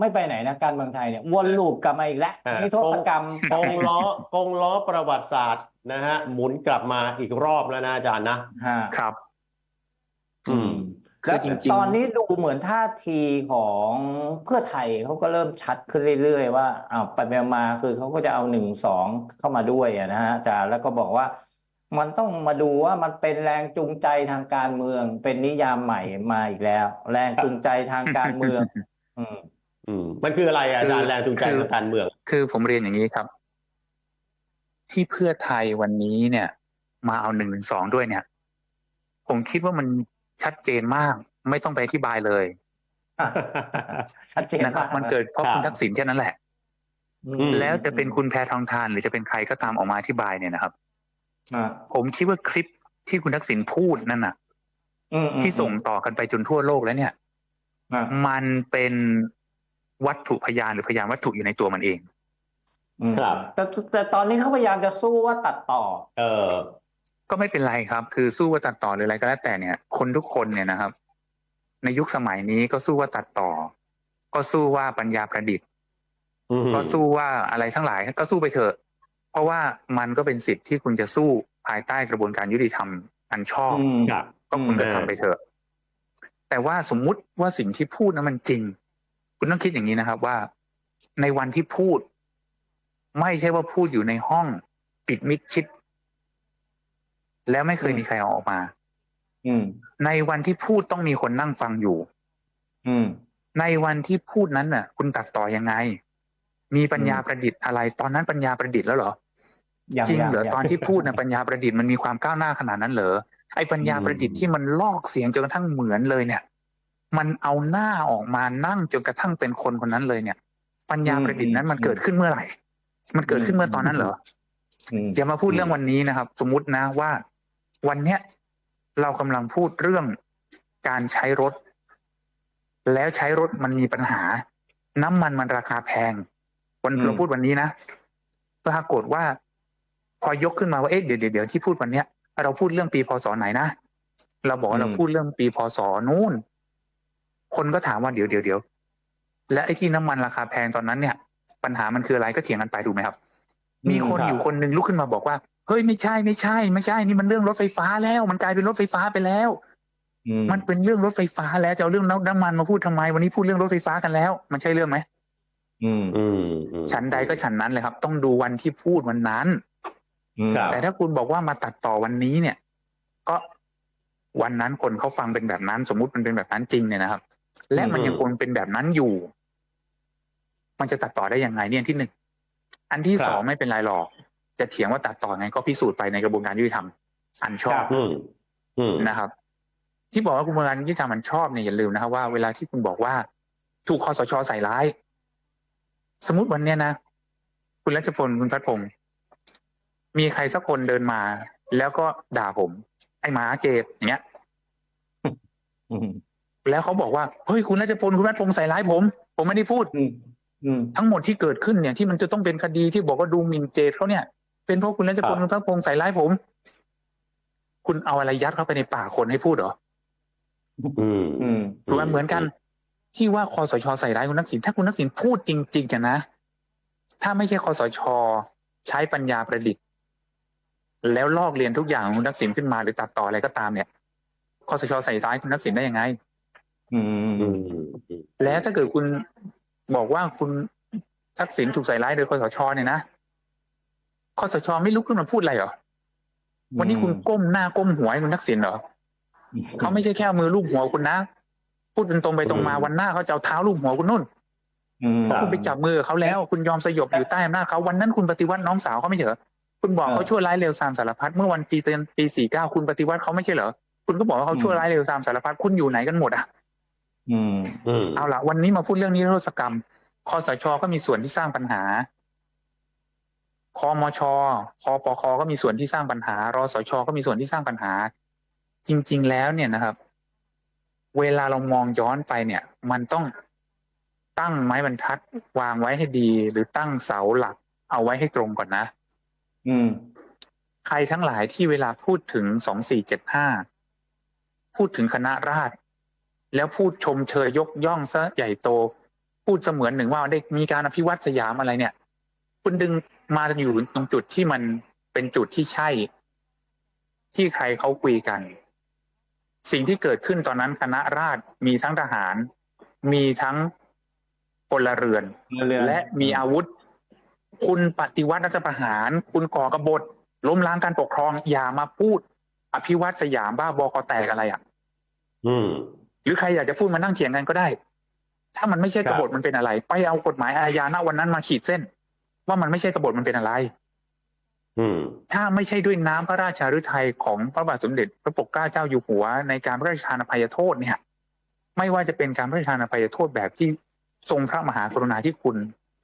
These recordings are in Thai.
ไม่ไปไหนนะการเมืองไทยเนี่ยวนลูปกลับมาอีกแล้วอ่านิทรรศกรรมกงล้อกงล้อประวัติศาสตร์นะฮะหมุนกลับมาอีกรอบแล้วนะอาจารย์นะฮะครับ อืมคือแล้วจริงๆตอนนี้ดูเหมือนท่าทีของเพื่อไทยเขาก็เริ่มชัดขึ้นเรื่อยๆว่าอ้าวไปไปมาคือเขาก็จะเอาหนึ่งสองเข้ามาด้วยอะนะฮะอาจารย์แล้วก็บอกว่ามันต้องมาดูว่ามันเป็นแรงจูงใจทางการเมือง เป็นนิยามใหม่มาอีกแล้ว แรงจูงใจทางการเมือง อืม อืมมันคืออะไรอะอาจารคืย์อแรงจูงใจคือทางการเมือง คือผมเรียนอย่างนี้ครับ ที่เพื่อไทยวันนี้เนี่ย มาเอาหนึ่งหนึ่งสองด้วยเนี่ย ผมคิดว่ามันชัดเจนมาก ไม่ต้องไปอธิบายเลยชัดเจนนะครับมากมันเกิดเพราะครับคุณทักษิณแค่นั้นแหละอือืมมแล้วจะเป็นคุณแพทองทานหรือจะเป็นใครก็ตามออกมาอธิบายเนี่ยนะครับอ่าผมคิดว่าคลิปที่คุณทักษิณพูดนั่นน่ะอืมอืมที่ส่งต่อกันไปจนทั่วโลกแล้วเนี่ยอ่ามันเป็น วัตถุพยานหรือพยานวัตถุอยู่ในตัวมันเองอืมครับแต่แต่ตอนนี้เขาพยายามจะสู้ว่าตัดต่อ เออ ก็ไม่เป็นไรครับ คือสู้ว่าตัดต่อหรืออะไรก็แล้วแต่เนี่ย คนทุกคนเนี่ยนะครับ ในยุคสมัยนี้ก็สู้ว่าตัดต่อ ก็สู้ว่าปัญญาประดิษฐ์อืมก็สู้ว่าอะไรทั้งหลายก็สู้ไปเถอะ เพราะว่ามันก็เป็นสิทธิ์ที่คุณจะสู้ภายใต้กระบวนการยุติธรรมอันชอบอืมครับก็คุณก็อืมทำไปเถอะ แต่ว่าสมมุติว่าสิ่งที่พูดนั้นมันจริง คุณต้องคิดอย่างนี้นะครับว่าในวันที่พูด ไม่ใช่ว่าพูดอยู่ในห้องปิดมิดชิด แล้วไม่เคยอืมมีใครเอาออกมาอืมในวันที่พูดต้องมีคนนั่งฟังอยู่อืมในวันที่พูดนั้นน่ะ คุณตัดต่อยังไง มีปัญญาอืมประดิษฐ์อะไร ตอนนั้นปัญญาประดิษฐ์แล้วเหรอยังจริงยังเหรอยังตอนที่พูดนะปัญญาประดิษฐ์มันมีความก้าวหน้าขนาดนั้นเหรอไอ้ปัญญาประดิษฐ์ที่มันลอกเสียงจนกระทั่งเหมือนเลยเนี่ย มันเอาหน้าออกมานั่งจนกระทั่งเป็นคนคนนั้นเลยเนี่ย ปัญญาประดิษฐ์นั้นมันเกิดขึ้นเมื่อไหร่ มันเกิดขึ้นเมื่อตอนนั้นเหรออืมอย่ามาพูดเรื่องวันนี้นะครับ สมมุตินะว่า วันเนี้ยเรากำลังพูดเรื่องการใช้รถ แล้วใช้รถมันมีปัญหา น้ำมันมันราคาแพง วันอืมเราพูดวันนี้นะปรากฏว่า พอยกขึ้นมาว่าเอ๊ะเดี๋ยวเดี๋ยวเดี๋ยวที่พูดวันเนี้ยเราพูดเรื่องปีพศไหนนะเราบอกว่าเราพูดเรื่องปีพศนู้น คนก็ถามว่าเดี๋ยวเดี๋ยวเดี๋ยวและไอ้ที่น้ำมันราคาแพงตอนนั้นเนี่ย ปัญหามันคืออะไรก็เถียงกันไปถูกไหมครับ มีคนครับอยู่คนหนึ่งลุกขึ้นมาบอกว่าเฮ้ยไม่ใช่ไม่ใช่ ไม่ใช่ นี่มันเรื่องรถไฟฟ้าแล้ว มันกลายเป็นรถไฟฟ้าไปแล้วอืมมันเป็นเรื่องรถไฟฟ้าแล้วจะเอาเรื่องน้ำมันมาพูดทำไม วันนี้พูดเรื่องรถไฟฟ้ากันแล้ว มันใช่เรื่องไหมอืมอืมอืมฉันใดก็ฉันนั้นเลยครับ ต้องดูวันที่พูดวันนั้นอืมครับแต่ถ้าคุณบอกว่ามาตัดต่อวันนี้เนี่ย ก็วันนั้นคนเขาฟังเป็นแบบนั้น สมมุติมันเป็นแบบนั้นจริงเนี่ยนะครับ และมันยังคงเป็นแบบนั้นอยู่ มันจะตัดต่อได้ยังไงเนี่ยที่หนึ่งอันที่ครับสองไม่เป็นไรหรอก จะเถียงว่าตัดต่อไงก็พิสูจน์ไปในกระบวนการยุติธรรมอันชอบอืมอืมนะครับ ที่บอกว่ากระบวนการยุติธรรมมันชอบเนี่ยอย่าลืมนะครับว่าเวลาที่คุณบอกว่า ถูกคอสชใส่ร้าย สมมติวันเนี้ยนะคุณรัชพลคุณพัฒพงศ์มีใครสักคนเดินมา แล้วก็ด่าผม ไอ้หมาเกตอย่างเงี้ยอืม แล้วเขาบอกว่าเฮ้ยคุณรัชพลคุณพัฒพงศ์ใส่ร้ายผม ผมไม่ได้พูดอืมอืมทั้งหมดที่เกิดขึ้นเนี่ยที่มันจะต้องเป็นคดีที่บอกว่าดูหมิ่นเจตเขาเนี่ย เป็นเพราะคุณรัชพลครับคุณพัฒพงศ์ใส่ร้ายผม คุณเอาอะไรยัดเข้าไปในปากคนให้พูดเหรออืมอืมถูกไหมเหมือนกัน ที่ว่าคอสชใส่ร้ายคุณทักษิณถ้าคุณทักษิณพูดจริงๆกันนะถ้าไม่ใช่คอสชใช้ปัญญาประดิษฐ์ แล้วลอกเรียนทุกอย่างของคุณทักษิณขึ้นมาหรือตัดต่ออะไรก็ตามเนี่ยคอสชใส่ร้ายคุณทักษิณได้ยังไง อืมอืมอือืมมอืมแล้วถ้าเกิดคุณบอกว่าคุณทักษิณถูกใส่ร้ายโดยคอสชเนี่ยนะคอสชไม่ลุกขึ้นมาพูดอะไรเหรอ วันนี้คุณก้มหน้าก้มหัวให้คุณทักษิณเหรอเขาไม่ใช่แค่เอามือลูบหัวคุณนะพูดเป็นตรงไปตรงมาอืมวันหน้าเขาจะเอาเท้าลูบหัวคุณนุ่นอืมเพราะคุณไปจับมือกับเขาแล้วคุณยอมสยบอยู่ใต้อำนาจเขาวันนั้นคุณปฏิวัติน้องสาวเขาไม่ใช่เหรอคุณบอกเขาชั่วร้ายเร็วซามสารพัดเมื่อวันปีเตือนปีสี่เก้าคุณปฏิวัติเขาไม่ใช่เหรอคุณก็บอกว่าเขาชั่วร้ายเร็วซามสารพัดคุณอยู่ไหนกันหมดอะ อืมอืมเอาละวันนี้มาพูดเรื่องนิรโทษกรรมคอสชก็มีส่วนที่สร้างปัญหาคอมชคอปคก็มีส่วนที่สร้างปัญหารสชก็มีส่วนที่สร้างปัญหา จริง ๆ แล้วเนี่ยนะครับ เวลาเรามองย้อนไปเนี่ย มันต้องตั้งไม้บรรทัดวางไว้ให้ดี หรือตั้งเสาหลัก เอาไว้ให้ตรงก่อนนะ อืม ใครทั้งหลายที่เวลาพูดถึงสองสี่เจ็ดห้าพูดถึงคณะราษฎร แล้วพูดชมเชยยกย่องซะใหญ่โต พูดเสมือนหนึ่งว่าได้มีการอภิวัตสยามอะไรเนี่ย คุณดึงมาอยู่ตรงจุดที่มันเป็นจุดที่ใช่ ที่ใครเขาคุยกัน สิ่งที่เกิดขึ้นตอนนั้นคณะราษฎรมีทั้งทหาร มีทั้งพลเรือนเรือและมีอาวุธ คุณปฏิวัติรัฐประหาร คุณก่อกบฏล้มล้างการปกครองอย่ามาพูด อภิวัตสยามบ้าบอคอแตกอะไรอะ อืม หรือใครอยากจะพูดมานั่งเถียงกันก็ได้ ถ้ามันไม่ใช่ครักบบฏมันเป็นอะไร ไปเอากฎหมายอาญาณวันนั้นมาขีดเส้น ว่ามันไม่ใช่กบฏมันเป็นอะไรอืมถ้าไม่ใช่ด้วยน้ำพระราชาฤทัยของพระบาทสมเด็จพระปกเกล้าเจ้าอยู่หัว ในการพระราชทานอภัยโทษเนี่ย ไม่ว่าจะเป็นการพระราชทานอภัยโทษแบบที่ทรงพระมหากรุณาธิคุณ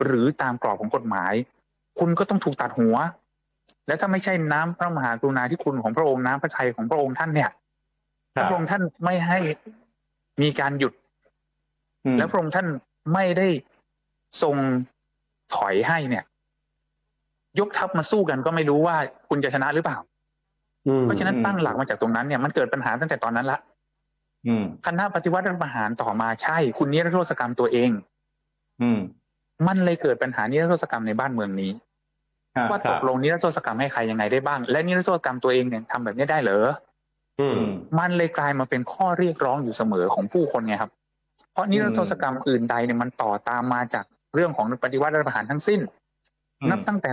หรือตามกรอบของกฎหมาย คุณก็ต้องถูกตัดหัว แล้วถ้าไม่ใช่น้ำพระมหากรุณาธิคุณของพระองค์น้ำพระทัยของพระองค์ท่านเนี่ยครับพระองค์ท่านไม่ให้ มีการหยุดอืมแล้วพระองค์ท่านไม่ได้ทรงถอยให้เนี่ย ยกทัพมาสู้กันก็ไม่รู้ว่าคุณจะชนะหรือเปล่าอืมเพราะฉะนั้นตั้งหลักมาจากตรงนั้นเนี่ยมันเกิดปัญหาตั้งแต่ตอนนั้นละอืมคณะปฏิวัติรัฐประหารต่อมาใช่ คุณนิรโทษกรรมตัวเอง อืมมันเลยเกิดปัญหานิรโทษกรรมในบ้านเมืองนี้อ่าว่าครัตบกลงนิรโทษกรรมให้ใครยังไงได้บ้าง และนิรโทษกรรมตัวเองเนี่ยทำแบบนี้ได้เหรออือื มมมันเลยกลายมาเป็นข้อเรียกร้องอยู่เสมอของผู้คนไงครับ เพราะนิรโทษกรรมอื่นใดเนี่ยมันต่อตามมาจากเรื่องของปฏิวัติรัฐประหารทั้งสิ้นอืมนับตั้งแต่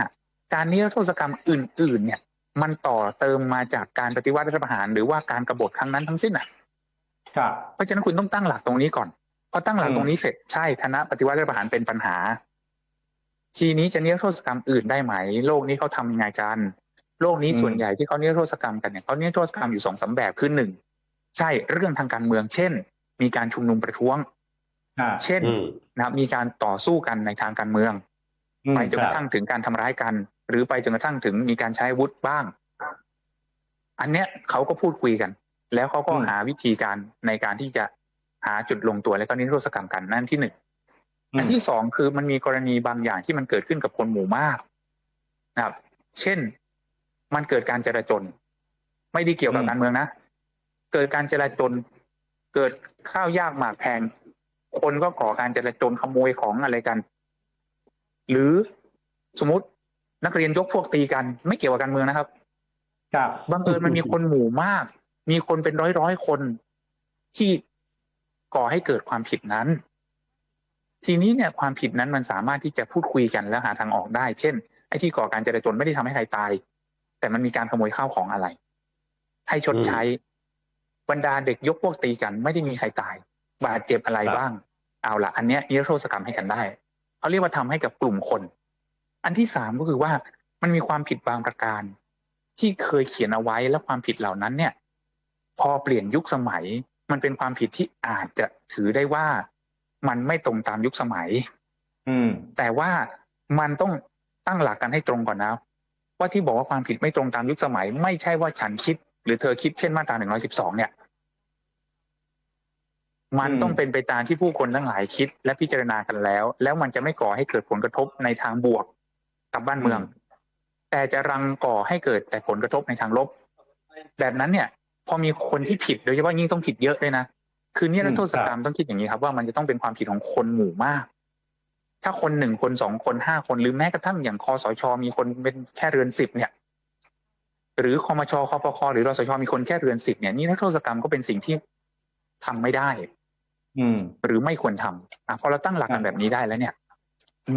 2475การนิรโทษกรรมอื่น ๆ เนี่ย มันต่อเติมมาจากการปฏิวัติรัฐประหาร หรือว่าการกบฏครั้งนั้นทั้งสิ้นอะครับเพราะฉะนั้นคุณต้องตั้งหลักตรงนี้ก่อนพอตั้งหลักอืมตรงนี้เสร็จใช่คณะปฏิวัติรัฐประหารเป็นปัญหา ทีนี้จะนิรโทษกรรมอื่นได้ไหม โลกนี้เขาทำยังไงกัน โลกนี้ส่วนใหญ่ที่เขานิรโทษกรรมกันเนี่ยเขานิรโทษกรรมอยู่สองสามแบบคือหนึ่งใช่เรื่องทางการเมือง เช่น มีการชุมนุมประท้วงอ่าเช่นอืมนะครับมีการต่อสู้กันในทางการเมืองอืมไปจนคกรับระทั่งถึงการทำร้ายกัน หรือไปจนกระทั่งถึงมีการใช้อาวุธบ้าง อันเนี้ยเขาก็พูดคุยกัน แล้วเขาก็อืมหาวิธีการในการที่จะหาจุดลงตัวแล้วก็นิรโทษกรรมกันนั่นที่หนึ่งอืมอันที่สองคือมันมีกรณีบางอย่างที่มันเกิดขึ้นกับคนหมู่มากนะครับ เช่น มันเกิดการจราจน ไม่ได้เกี่ยวกับอืมการเมืองนะ เกิดการจราจน เกิดข้าวยากหมากแพง คนก็ก่อการจราจนขโมยของอะไรกัน หรือสมมตินักเรียนยกพวกตีกัน ไม่เกี่ยวกับการเมืองนะครับครับบังเอิญมันมีคนหมู่มาก มีคนเป็นร้อยร้อยๆคนที่ก่อให้เกิดความผิดนั้น ทีนี้เนี่ยความผิดนั้นมันสามารถที่จะพูดคุยกันแล้วหาทางออกได้ เช่น ไอ้ที่ก่อการจราจนไม่ได้ทำให้ใครตาย แต่มันมีการขโมยข้าวของอะไร ให้ชดใช้ บรรดาเด็กยกพวกตีกัน ไม่ได้มีใครตาย บาดเจ็บอะไรครับบ้าง เอาละอันเนี้ยนิรโทษกรรมให้กันได้เขาเรียกว่าทำให้กับกลุ่มคน อันที่สามก็คือว่ามันมีความผิดบางประการ ที่เคยเขียนเอาไว้แล้วความผิดเหล่านั้นเนี่ย พอเปลี่ยนยุคสมัย มันเป็นความผิดที่อาจจะถือได้ว่ามันไม่ตรงตามยุคสมัย อืม แต่ว่ามันต้องตั้งหลักกันให้ตรงก่อนนะ ว่าที่บอกว่าความผิดไม่ตรงตามยุคสมัย ไม่ใช่ว่าฉันคิด หรือเธอคิดเช่นมาตราหนึ่งร้อยสิบสองเนี่ย มันอืมต้องเป็นไปตามที่ผู้คนทั้งหลายคิด และพิจารณากันแล้ว แล้วมันจะไม่ก่อให้เกิดผลกระทบในทางบวกกับบ้านเมือง แต่จะรังก่อให้เกิดแต่ผลกระทบในทางลบ แบบนั้นเนี่ย พอมีคนที่ผิดโดยเฉพาะยิ่งต้องผิดเยอะเลยนะคือเนี่ยรัฐโทษกรรมต้องคิดอย่างนี้ครับว่ามันจะต้องเป็นความผิดของคนหมู่มาก ถ้าคนหนึ่งคนสองคนห้าคนหรือแม้กระทั่งอย่างคอสชมีคนเป็นแค่เรือนสิบเนี่ย หรือคอมชคอปคหรือรสชมีคนแค่เรือนสิบเนี่ยนี่รัฐโทษกรรมก็เป็นสิ่งที่ทำไม่ได้ อืม หรือไม่ควรทำอะพอเราตั้งหลักกัครันบแบบนี้ได้แล้วเนี่ย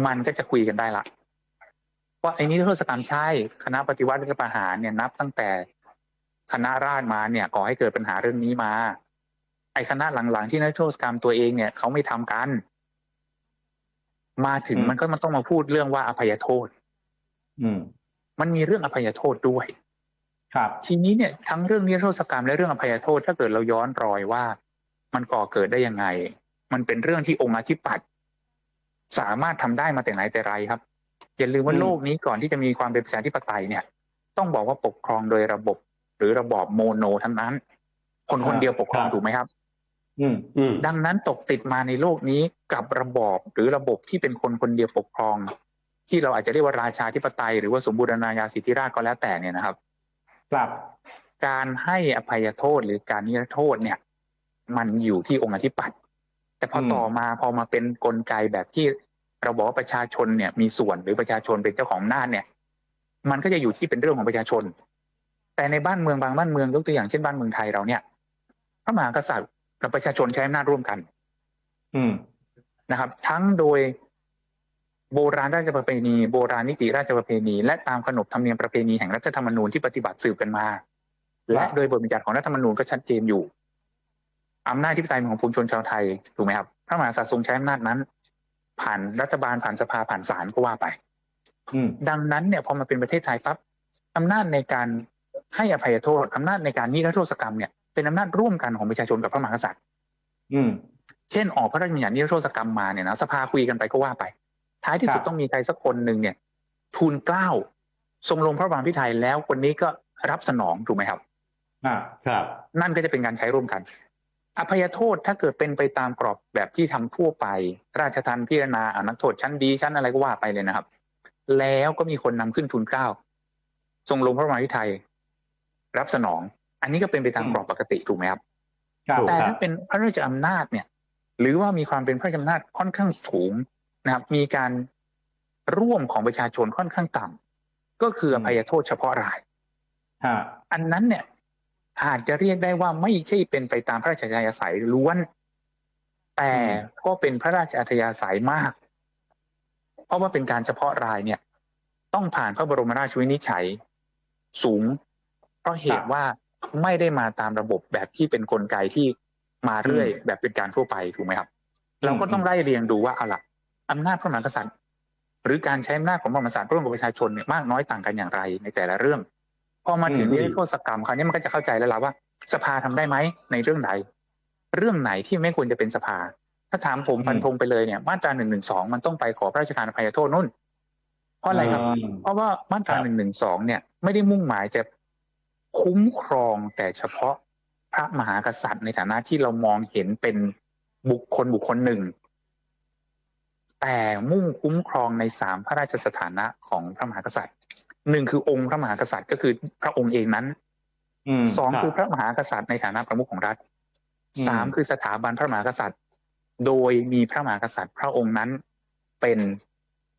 มันก็จะคุยกันได้ละว่าไอ้นี้รัฐโทษกรรมใช่คณะปฏิวัติรัฐประหารเนี่ยนับตั้งแต่คณะราษฎรมาเนี่ยก่อให้เกิดปัญหาเรื่องนี้มา ไอ้คณะหลังๆที่นักโทษกรรมตัวเองเนี่ยเขาไม่ทำกัน มาถึงอืมมันก็มันต้องมาพูดเรื่องว่าอภัยโทษ อืม มันมีเรื่องอภัยโทษด้วย ครับ ทีนี้เนี่ยทั้งเรื่องนิรโทษกรรมและเรื่องอภัยโทษ ถ้าเกิดเราย้อนรอยว่า มันก่อเกิดได้ยังไง มันเป็นเรื่องที่องค์อธิปัตย์สามารถทำได้มาแต่ไหนแต่ไรครับ อย่าลืมว่าอืมโลกนี้ก่อนที่จะมีความเป็นประชาธิปไตยเนี่ย ต้องบอกว่าปกครองโดยระบบ หรือระบอบโมโนทั้งนั้น คนคนเดียวปกครองถูกไหมครับอืม อืมดังนั้นตกติดมาในโลกนี้กับระบอบหรือระบบที่เป็นคนคนเดียวปกครอง ที่เราอาจจะเรียกว่าราชาธิปไตยหรือว่าสมบูรณาญาสิทธิราชย์ก็แล้วแต่เนี่ยนะครับครับการให้อภัยโทษหรือการนิรโทษเนี่ย มันอยู่ที่องค์อธิปัตย์แต่พออมต่อมาพอมาเป็นกลไกแบบที่เราบอกว่าประชาชนเนี่ยมีส่วนหรือประชาชนเป็นเจ้าของอำนาจเนี่ย มันก็จะอยู่ที่เป็นเรื่องของประชาชน แต่ในบ้านเมืองบางบ้านเมืองยกตัวอย่างเช่นบ้านเมืองไทยเราเนี่ยพระมหากษัตริย์ กับประชาชนใช้อำนาจร่วมกัน อืมนะครับ ทั้งโดยโบราณราชประเพณี โบราณนิติราชประเพณี และตามขนบธรรมเนียมประเพณีแห่งรัฐธรรมนูญที่ปฏิบัติสืบกันมา และโดยบทบัญญัติของรัฐธรรมนูญก็ชัดเจนอยู่อำนาจที่ปไตยของปวงชนชาวไทยถูกไหมครับพระมหากษัตริย์ทรงใช้อำนาจนั้น ผ่านรัฐบาลผ่านสภาผ่านศาลก็ว่าไปอืมดังนั้นเนี่ยพอมาเป็นประเทศไทยปั๊บอำนาจในการให้อภัยโทษอำนาจในการนิรโทษกรรมเนี่ย เป็นอำนาจร่วมกันของประชาชนกับพระมหากษัตริย์ อืม เช่นออกพระราชบัญญัตินิรโทษกรรมมาเนี่ยนะสภาคุยกันไปก็ว่าไป ท้ายที่สุดครับต้องมีใครสักคนหนึ่งเนี่ย ทูลเกล้าทรงลงพระบางพิไทยแล้วคนนี้ก็รับสนองถูกไหมครับอ่าครับ นั่นก็จะเป็นการใช้ร่วมกัน อภัยโทษถ้าเกิดเป็นไปตามกรอบแบบที่ทำทั่วไป ราชทันพิจารณาอ่านักโทษชั้นดีชั้นอะไรก็ว่าไปเลยนะครับ แล้วก็มีคนนำขึ้นทูลเกล้าทรงลงพระบางพิไทยรับสนอง อันนี้ก็เป็นไปตามอืมกรอบปกติถูกไหมครับครับถูกแต่ครับถ้าเป็นพระราชอำนาจเนี่ย หรือว่ามีความเป็นพระราชอำนาจค่อนข้างสูงนะครับ มีการร่วมของประชาชนค่อนข้างต่ำก็คืออภัยโทษเฉพาะรายฮะอันนั้นเนี่ย อาจจะเรียกได้ว่าไม่ใช่เป็นไปตามพระราชอัธยาศัยล้วน แต่ก็เป็นพระราชอัธยาศัยมาก เพราะว่าเป็นการเฉพาะรายเนี่ย ต้องผ่านพระบรมราชวินิจฉัยสูงเพราะเหตุว่า ไม่ได้มาตามระบบแบบที่เป็นกลไกที่มาเรื่อยแบบเป็นการทั่วไปถูกไหมครับ เราก็ต้องไล่เรียงดูว่าเอาล่ะอำนาจพระมหากษัตริย์ หรือการใช้อำนาจของพระมหากษัตริย์ร่วมกับประชาชนเนี่ยมากน้อยต่างกันอย่างไรในแต่ละเรื่อง พอมาถึงอืมนิรโทษกรรมคราวนี้มันก็จะเข้าใจแล้วล่ะว่า สภาทำได้ไหมในเรื่องใดเรื่องไหนที่ไม่ควรจะเป็นสภา ถ้าถามผมฟันธงไปเลยเนี่ย มาตราหนึ่งหนึ่งสองมันต้องไปขอพระราชทานอภัยโทษนู่นเพราะอะไรครับ เพราะว่ามาตราครับหนึ่งหนึ่งสองเนี่ย ไม่ได้มุ่งหมายจะ คุ้มครองแต่เฉพาะพระมหากษัตริย์ในฐานะที่เรามองเห็นเป็นบุคคลบุคคลหนึ่ง แต่มุ่งคุ้มครองในสามพระราชสถานะของพระมหากษัตริย์หนึ่งคือองค์พระมหากษัตริย์ก็คือพระองค์เองนั้นอืมสองรับคือพระมหากษัตริย์ในฐานะประมุขของรัฐอืมสามคือสถาบันพระมหากษัตริย์ โดยมีพระมหากษัตริย์ พระองค์นั้นเป็น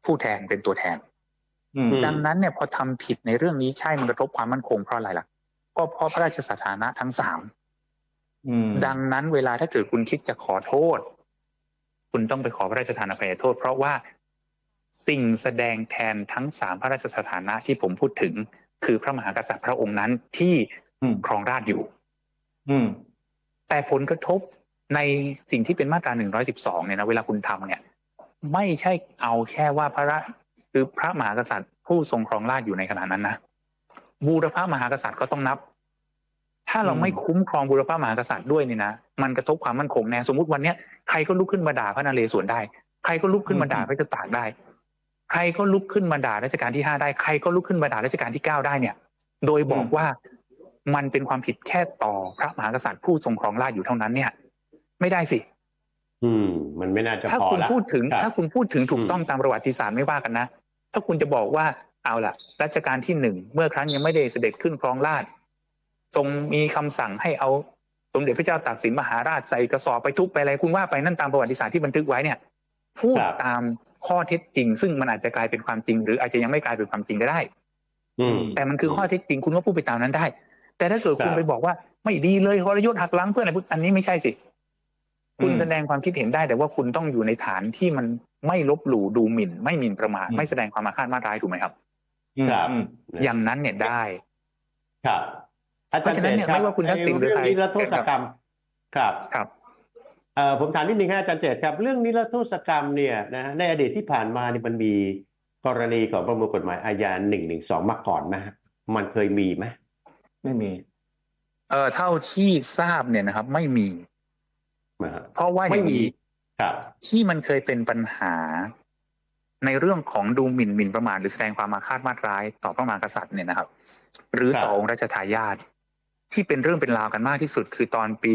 ผู้แทนเป็นตัวแทนอืมดังนั้นเนี่ยพอทำผิดในเรื่องนี้ใช่มันกระทบความมั่นคงเพราะอะไรล่ะ ก็เพราะพระราชสถานะทั้งสามอืมดังนั้นเวลาถ้าเกิดคุณคิดจะขอโทษ คุณต้องไปขอพระราชทานอภัยโทษ เพราะว่าสิ่งแสดงแทนทั้งสามพระราชสถานะที่ผมพูดถึง คือพระมหากษัตริย์พระองค์นั้นที่อืมครองราชย์อยู่อืมแต่ผลกระทบในสิ่งที่เป็นมาตรา 112 เนี่ยนะเวลาคุณทำเนี่ย ไม่ใช่เอาแค่ว่าพระราคือพระมหากษัตริย์ผู้ทรงครองราชย์อยู่ในขณะนั้นนะ บูรพมหากษัตริย์ก็ต้องนับ ถ้าเราอืมไม่คุ้มครองบูรพมหากษัตริย์ด้วยเนี่ยนะมันกระทบความมั่นคงแน่สมมุติวันเนี้ยใครก็ลุกขึ้นมาด่าพระนเรศวรได้ ใครก็ลุกขึ้นมาด่าพระเจ้าตากได้ ใครก็ลุกขึ้นมาด่ารัชกาลที่ห้าได้ใครก็ลุกขึ้นมาด่ารัชกาลที่เก้าได้เนี่ย โดยบอกว่ามันเป็นความผิดแค่ต่อพระมหากษัตริย์ผู้ทรงครองราชย์อยู่เท่านั้นเนี่ย ไม่ได้สิ อืม มันไม่น่าจะถ้าพอคุณละพูดถึงครับถ้าคุณพูดถึงถูกอืมต้องตามประวัติศาสตร์ไม่ว่ากันนะ ถ้าคุณจะบอกว่าเอาล่ะรัชกาลที่หนึ่งเมื่อครั้งยังไม่ได้เสด็จขึ้นครองราชย์ทรงมีคำสั่งให้เอาสมเด็จพระเจ้าตากสินมหาราชใส่กระสอบไปทุบไปอะไรคุณว่าไปนั่นตามประวัติศาสตร์ที่บันทึกไว้เนี่ยพูดครับตามข้อเท็จจริง ซึ่งมันอาจจะกลายเป็นความจริง หรืออาจจะยังไม่กลายเป็นความจริงก็ได้อืมแต่มันคือข้อเท็จจริงคุณก็พูดไปตามนั้นได้ แต่ถ้าเกิดคุณครับไปบอกว่าไม่ดีเลยทรยศหักหลังเพื่อนอะไรพวกอันนี้ไม่ใช่สิ คุณอืมแสดงความคิดเห็นได้ แต่ว่าคุณต้องอยู่ในฐานที่มันไม่ลบหลู่ดูหมิ่น ไม่หมิ่นประมาทอืมไม่แสดงความอาฆาตมาตร้ายถูกไหมครับ ครับอืมอย่างนั้นเนี่ยได้ ครับอาจารย์เพราะฉะนั้นเนี่ยจตรับไม่ว่าคุณทักษิณหรือเรื่องใครนิรโทษกรรม ครับครับเอ่อผมถามนิดนึงครับอาจารย์เจตครับ เรื่องนิรโทษกรรมเนี่ยนะในอดีตที่ผ่านมานี่มันมีกรณีของประมวลกฎหมายอาญาหนึ่งหนึ่งสองมาก่อนไหมฮะมันเคยมีไหมไม่มี เอ่อเท่าที่ทราบเนี่ยนะครับ ไม่มีนะฮะเพราะว่าอไม่ย่างมีนี้ครับ ที่มันเคยเป็นปัญหา ในเรื่องของดูหมิ่นหมิ่นประมาทหรือแสดงความอาฆาตมาตร้ายต่อพระมหากษัตริย์เนี่ยนะครับ หรือต่อองค์รัชทายาทที่เป็นเรื่องเป็นราวกันมากที่สุดคือตอนปี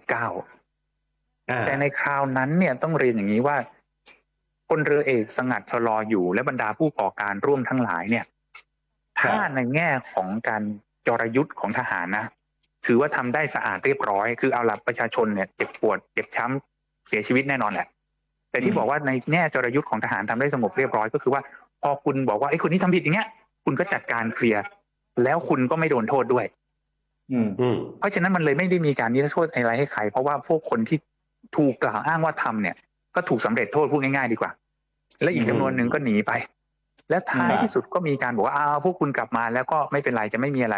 2519 แต่ในคราวนั้นเนี่ยต้องเรียนอย่างนี้ว่าพลเรือเอกสงัดชะลออยู่ และบรรดาผู้ก่อการร่วมทั้งหลายเนี่ยครับถ้าในแง่ของการจรยุทธ์ของทหารนะถือว่าทำได้สะอาดเรียบร้อย คือเอาละประชาชนเนี่ยเจ็บปวดเจ็บช้เสียชีวิตแน่นอนแหละ แต่ที่อืมบอกว่าในแง่จรยุทธ์ของทหารทำได้สงบเรียบร้อยก็คือว่าพอคุณบอกว่าไอ้ยคนนี้ทำผิดอย่างเงี้ย คุณก็จัดการเคลียร์แล้วคุณก็ไม่โดนโทษด้วยอืมอืมเพราะฉะนั้นมันเลยไม่ได้มีการนิรโทษอะไรให้ใครเพราะว่าพวกคนที่ถูกกล่าวอ้างว่าทำเนี่ย ก็ถูกสำเร็จโทษพูดง่ายๆดีกว่า และอีกอืมจำนวนหนึ่งก็หนีไป และท้ายครับที่สุดก็มีการบอกว่าอ้าวพวกคุณกลับมาแล้วก็ไม่เป็นไรจะไม่มีอะไร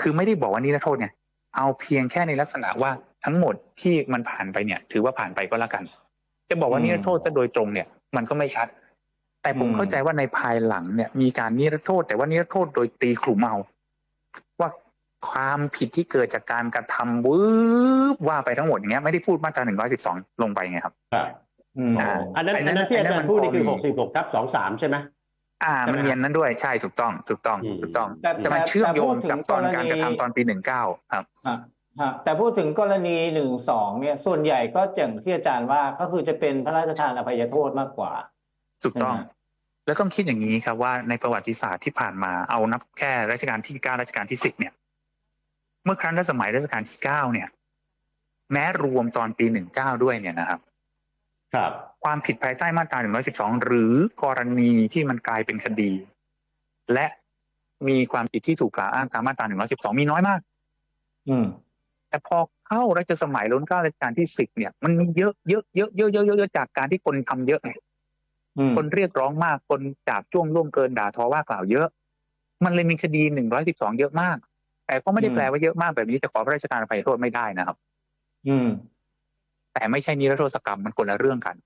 คือไม่ได้บอกว่านิรโทษไงเอาเพียงแค่ในลักษณะว่าทั้งหมดที่มันผ่านไปเนี่ย ถือว่าผ่านไปก็แล้วกัน จะบอกว่าอืมนิรโทษจะโดยตรงเนี่ย มันก็ไม่ชัด แต่ผมอืมเข้าใจว่าในภายหลังเนี่ย มีการนิรโทษ แต่ว่านิรโทษโดยตีขลุ่มเอาว่าความผิดที่เกิดจากการกระทำวืบว่าไปทั้งหมดอย่างเงี้ยไม่ได้พูดมาตราหนึ่งร้อยสิบสองลงไปไงครับครับอืมอ่าอันนั้นอันนั้อันนนั้นที่อาจารอันนั้นย์พูดนี่คือมันพหอมีกสิบหกทับสองสามใช่ไหมอ่าใช่ไหมมันเรียนนั้นด้วยใช่ถูกต้อง ถูกต้องอืมถูกต้องแต่แต่มันแต่เชื่อมโยงแต่พูดถึงกับตอนกรณีการกระทำตอนปีหนึ่งเก้าครับ ฮะฮะแต่พูดถึงกรณีหนึ่งสองเนี่ย ส่วนใหญ่ก็อย่างที่อาจารย์ว่าก็คือจะเป็นพระราชทานอภัยโทษมากกว่า ถูกต้องอืมแล้วต้องคิดอย่างนี้ครับว่าในประวัติศาสตร์ที่ผ่านมาเอานับแค่รัชกาลที่เก้ารัชกาลที่สิบเนี่ย เมื่อครั้งรัชสมัยรัชกาลที่เก้าเนี่ย แม้รวมตอนปีหนึ่งเก้าด้วยเนี่ยนะครับ ครับความผิดภายใต้มาตราหนึ่งร้อยสิบสองหรือกรณีที่มันกลายเป็นคดี และมีความผิดที่ถูกกล่าวอ้างตามมาตราหนึ่งร้อยสิบสองมีน้อยมาก อืม แต่พอเข้ารัชสมัยล้นเกล้ารัชกาลที่สิบเนี่ย มันมีเยอะเยอะเยอะเยอะเยอะเยอะเยอะจากการที่คนทำเยอะไงอืมคนเรียกร้องมากคนจับจ้วงร่วมเกินด่าทอว่ากล่าวเยอะ มันเลยมีคดีหนึ่งร้อยสิบสองเยอะมาก แต่ก็ไม่ได้แปลว่าเยอะมากแบบนี้จะขอพระราชทานอภัยโทษไม่ได้นะครับ อืม แต่ไม่ใช่นิรโทษกรรมมันคนละเรื่องกัน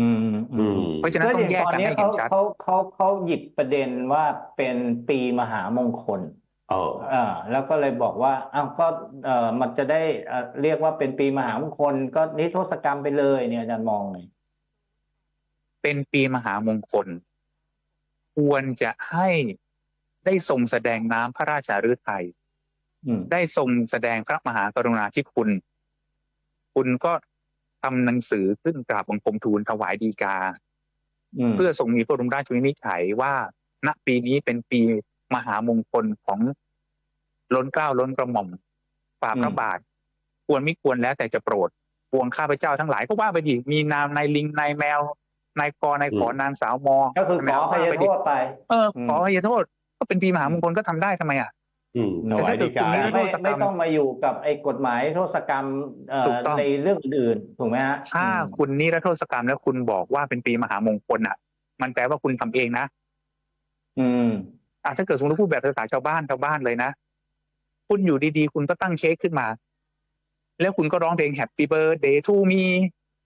อืมอืมเพราะฉะนั้นก็ต้ออย่างแยกตอนกันนี้ให้เขาเห็นชัดเขาเขาเขาหยิบประเด็นว่าเป็นปีมหามงคล เอออ่าแล้วก็เลยบอกว่าอ้าวก็เอ่อมันจะได้เอ่อเรียกว่าเป็นปีมหามงคล ก็นิรโทษกรรมไปเลยเนี่ยอาจารย์มองไงเป็นปีมหามงคล ควรจะให้ได้ทรงแสดงน้ำพระราชาฤทัยอืมได้ทรงแสดงพระมหากรุณาธิคุณ คุณก็ทำหนังสือขึ้นกราบบังคมทูลถวายดีกา อืมเพื่อทรงมีพระบรมราชวินิจฉัยว่า ณปีนี้เป็นปี มหามงคลของล้นเกล้าล้นกระหม่อมฝ่าพระอืมบาท ควรไม่ควรแล้วแต่จะโปรดปวงข้าพเจ้าทั้งหลายก็ว่าไปดิมีนามนายลิงนายแมวนายกอนายขอนางสาวมอ ก็คือขออภัยว่าไปโทดิษไป เอออืมขออภัยโทษก็เป็นปีมหามงคลก็ทำได้ทำไมอะอืมถวายดีกาแต่ไม่ถ้าเกิดคุณนิรโทไม่ษกรรมไม่ต้องมาอยู่กับไอ้กฎหมายโทษกรรมเอ่อถูกต้องในเรื่องอื่นๆถูกไหมฮะถ้าอืมคุณนิรโทษกรรมแล้วคุณบอกว่าเป็นปีมหามงคลอะ มันแปลว่าคุณทำเองนะ อืม อะถ้าเกิดสมมติพูดแบบภาษาชาวบ้านชาวบ้านเลยนะ คุณอยู่ดีๆ คุณก็ตั้งเค้กขึ้นมา แล้วคุณก็ร้องเพลง Happy Birthday to me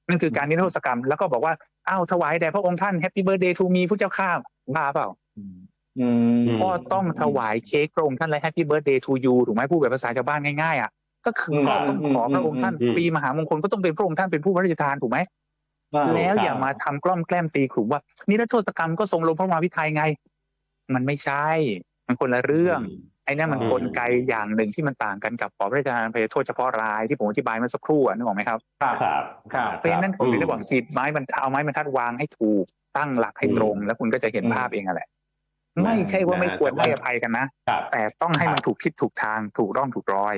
นั่นคือการนิรโทษกรรม แล้วก็บอกว่าอ้าวถวายแด่พระองค์ท่าน Happy Birthday to me ผู้เจ้าข้าบ้าเปล่าอืมก็ต้องถวายเค้กพระองค์ท่านและ Happy Birthday to you ถูกไหมพูดแบบภาษาชาวบ้านง่ายๆอะก็คือก็ต้องขอพระองค์ท่านอืมปีมหามงคลก็ต้องเป็นพระองค์ท่านเป็นผู้พระราชทานถูกไหมอ่าแล้วอย่ามาทำกล้อมแกล้มตีขลุ่มว่านิรโทษกรรมก็ทรงลงพระมาวิทัยไง มันไม่ใช่ มันคนละเรื่อง ไอ้นั่นมันอืมกลไกอย่างหนึ่งที่มันต่างกันกับขอพระราชทานอภัยโทษเฉพาะรายที่ผมอธิบายเมื่อสักครู่อะนึกออกไหมครับครับครับครับเพราะฉะนั้นผมถึงได้บอกขีดไม้บรรทัดเอาไม้บรรทัดวางให้ถูกตั้งหลักให้ตรง แล้วคุณก็จะเห็นอืมภาพเองอะแหละไม่ใช่ว่าไม่ควรให้อภัยกันนะครับแต่ต้องให้มันถูกทิศถูกทางถูกร่องถูกรอย